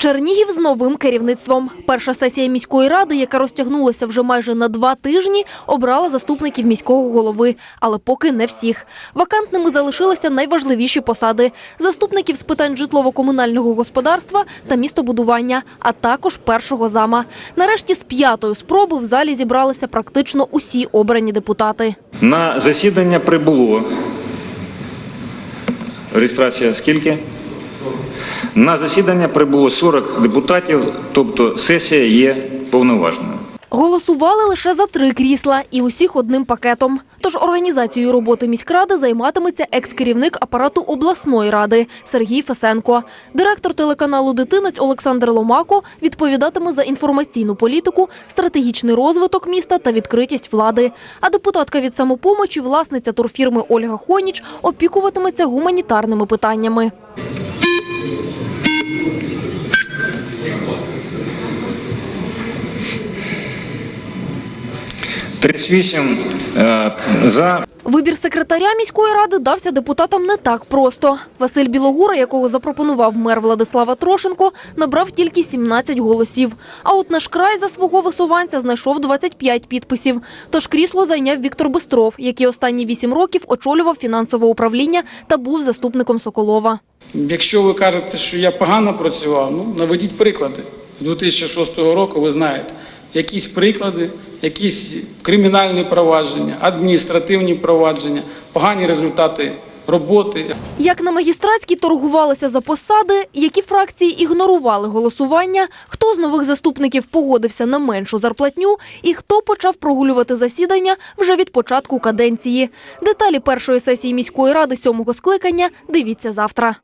Чернігів з новим керівництвом. Перша сесія міської ради, яка розтягнулася вже майже на два тижні, обрала заступників міського голови, але поки не всіх. Вакантними залишилися найважливіші посади: заступників з питань житлово-комунального господарства та містобудування, а також першого зама. Нарешті з п'ятої спроби в залі зібралися практично усі обрані депутати. На засідання прибуло. Реєстрація скільки? На засідання прибуло 40 депутатів, тобто сесія є повноважною. Голосували лише за три крісла і усіх одним пакетом. Тож організацією роботи міськради займатиметься екс-керівник апарату обласної ради Сергій Фесенко. Директор телеканалу Дитинець Олександр Ломако відповідатиме за інформаційну політику, стратегічний розвиток міста та відкритість влади. А депутатка від самопомочі, власниця турфірми Ольга Хоніч, опікуватиметься гуманітарними питаннями. – 38 е, за. Вибір секретаря міської ради дався депутатам не так просто. Василь Білогура, якого запропонував мер Владислава Трошенко, набрав тільки 17 голосів. А от наш край за свого висуванця знайшов 25 підписів. Тож крісло зайняв Віктор Бистров, який останні 8 років очолював фінансове управління та був заступником Соколова. Якщо ви кажете, що я погано працював, ну наведіть приклади. З 2006 року ви знаєте, якісь приклади, якісь кримінальні провадження, адміністративні провадження, погані результати роботи. Як на магістратській торгувалися за посади, які фракції ігнорували голосування, хто з нових заступників погодився на меншу зарплатню і хто почав прогулювати засідання вже від початку каденції. Деталі першої сесії міської ради сьомого скликання дивіться завтра.